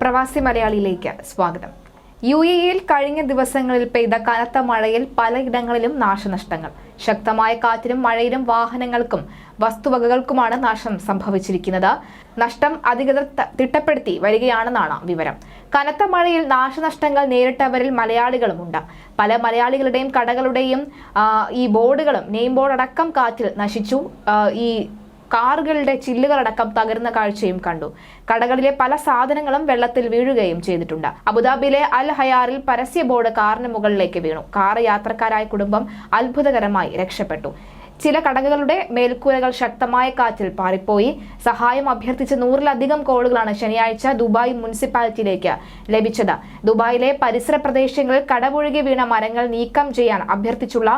പ്രവാസി മലയാളിയിലേക്ക് സ്വാഗതം. യു എയിൽ കഴിഞ്ഞ ദിവസങ്ങളിൽ പെയ്ത കനത്ത മഴയിൽ പലയിടങ്ങളിലും നാശനഷ്ടങ്ങൾ. ശക്തമായ കാറ്റിലും മഴയിലും വാഹനങ്ങൾക്കും വസ്തുവകകൾക്കുമാണ് നാശം സംഭവിച്ചിരിക്കുന്നത്. നഷ്ടം അധികൃതർ തിട്ടപ്പെടുത്തി വരികയാണെന്നാണ് വിവരം. കനത്ത മഴയിൽ നാശനഷ്ടങ്ങൾ നേരിട്ടവരിൽ മലയാളികളുമുണ്ട്. പല മലയാളികളുടെയും കടകളുടെയും ഈ ബോർഡുകളും നെയിം ബോർഡ് അടക്കം കാറ്റിൽ നശിച്ചു. ഈ കാറുകളുടെ ചില്ലുകളടക്കം തകരുന്ന കാഴ്ചയും കണ്ടു. കടകളിലെ പല സാധനങ്ങളും വെള്ളത്തിൽ വീഴുകയും ചെയ്തിട്ടുണ്ട്. അബുദാബിയിലെ അൽ ഹയാറിൽ പരസ്യ ബോർഡ് കാറിന് മുകളിലേക്ക് വീണു. കാർ യാത്രക്കാരായ കുടുംബം അത്ഭുതകരമായി രക്ഷപ്പെട്ടു. ചില കടകളുടെ മേൽക്കൂരകൾ ശക്തമായ കാറ്റിൽ പാറിപ്പോയി. സഹായം അഭ്യർത്ഥിച്ച നൂറിലധികം കോളുകളാണ് ശനിയാഴ്ച ദുബായ് മുനിസിപ്പാലിറ്റിയിലേക്ക് ലഭിച്ചത്. ദുബായിലെ പരിസര പ്രദേശങ്ങളിൽ കടപുഴകി വീണ മരങ്ങൾ നീക്കം ചെയ്യാൻ അഭ്യർത്ഥിച്ചുള്ള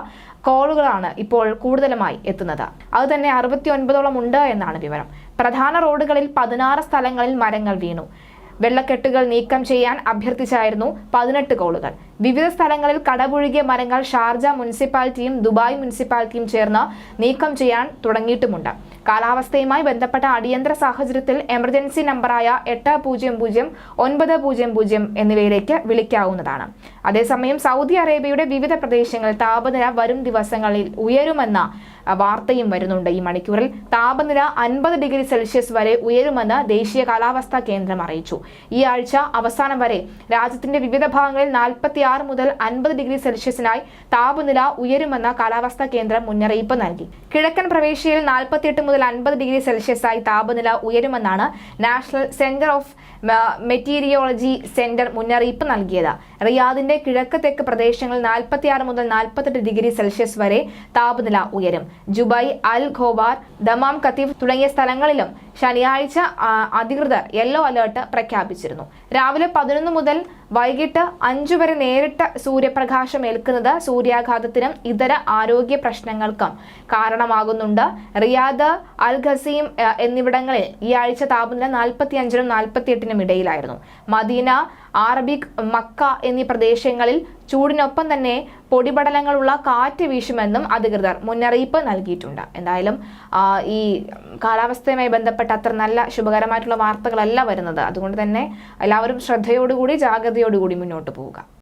കോളുകളാണ് ഇപ്പോൾ കൂടുതലുമായി എത്തുന്നത്. അതുതന്നെ അറുപത്തി ഒൻപതോളം ഉണ്ട് എന്നാണ് വിവരം. പ്രധാന റോഡുകളിൽ പതിനാറ് സ്ഥലങ്ങളിൽ മരങ്ങൾ വീണു. വെള്ളക്കെട്ടുകൾ നീക്കം ചെയ്യാൻ അഭ്യർത്ഥിച്ചായിരുന്നു പതിനെട്ട് കോളുകൾ. വിവിധ സ്ഥലങ്ങളിൽ കടപുഴുകിയ മരങ്ങൾ ഷാർജ മുനിസിപ്പാലിറ്റിയും ദുബായ് മുനിസിപ്പാലിറ്റിയും ചേർന്ന് നീക്കം ചെയ്യാൻ തുടങ്ങിയിട്ടുമുണ്ട്. കാലാവസ്ഥയുമായി ബന്ധപ്പെട്ട അടിയന്തര സാഹചര്യത്തിൽ എമർജൻസി നമ്പറായ എട്ട് പൂജ്യം പൂജ്യം ഒൻപത് പൂജ്യം പൂജ്യം എന്നിവയിലേക്ക് വിളിക്കാവുന്നതാണ്. അതേസമയം സൗദി അറേബ്യയുടെ വിവിധ പ്രദേശങ്ങളിൽ താപനില വരും ദിവസങ്ങളിൽ ഉയരുമെന്ന വാർത്തയും വരുന്നുണ്ട് ഈ മണിക്കൂറിൽ. താപനില അൻപത് ഡിഗ്രി സെൽഷ്യസ് വരെ ഉയരുമെന്ന് ദേശീയ കാലാവസ്ഥാ കേന്ദ്രം അറിയിച്ചു. ഈ ആഴ്ച അവസാനം വരെ രാജ്യത്തിന്റെ വിവിധ ഭാഗങ്ങളിൽ നാൽപ്പത്തി ആറ് മുതൽ അൻപത് ഡിഗ്രി സെൽഷ്യസിനായി താപനില ഉയരുമെന്ന് കാലാവസ്ഥാ കേന്ദ്രം മുന്നറിയിപ്പ് നൽകി. കിഴക്കൻ പ്രവേശ്യയിൽ നാൽപ്പത്തിയെട്ട് മുതൽ അൻപത് ഡിഗ്രി സെൽഷ്യസായി താപനില ഉയരുമെന്നാണ് national centre of meteorology centre മുന്നറിയിപ്പ് നൽകിയത്. റിയാദിന്റെ കിഴക്ക് തെക്ക് പ്രദേശങ്ങളിൽ നാൽപ്പത്തിയാറ് മുതൽ നാൽപ്പത്തെട്ട് ഡിഗ്രി സെൽഷ്യസ് വരെ താപനില ഉയരും. Jubail Al Khobar Dammam Qatif തുടങ്ങിയ സ്ഥലങ്ങളിലും ശനിയാഴ്ച അധികൃതർ യെല്ലോ അലേർട്ട് പ്രഖ്യാപിച്ചിരുന്നു. രാവിലെ പതിനൊന്ന് മുതൽ വൈകിട്ട് അഞ്ചു വരെ നേരിട്ട് സൂര്യപ്രകാശം ഏൽക്കുന്നത് സൂര്യാഘാതത്തിനും ഇതര ആരോഗ്യ പ്രശ്നങ്ങൾക്കും കാരണമാകുന്നുണ്ട്. റിയാദ് അൽ ഖസീം എന്നിവിടങ്ങളിൽ ഈ ആഴ്ച താപനില നാൽപ്പത്തി അഞ്ചിനും നാൽപ്പത്തി എട്ടിനും ഇടയിലായിരുന്നു. മദീന അറബിക് മക്ക എന്നീ പ്രദേശങ്ങളിൽ ചൂടിനൊപ്പം തന്നെ പൊടിപടലങ്ങളുള്ള കാറ്റ് വീശുമെന്നും അധികൃതർ മുന്നറിയിപ്പ് നൽകിയിട്ടുണ്ട്. എന്തായാലും ഈ കാലാവസ്ഥയുമായി ബന്ധപ്പെട്ട അത്ര നല്ല ശുഭകരമായിട്ടുള്ള വാർത്തകളല്ല വരുന്നത്. അതുകൊണ്ട് തന്നെ എല്ലാവരും ശ്രദ്ധയോടുകൂടി ജാഗ്രതയോടുകൂടി മുന്നോട്ട് പോവുക.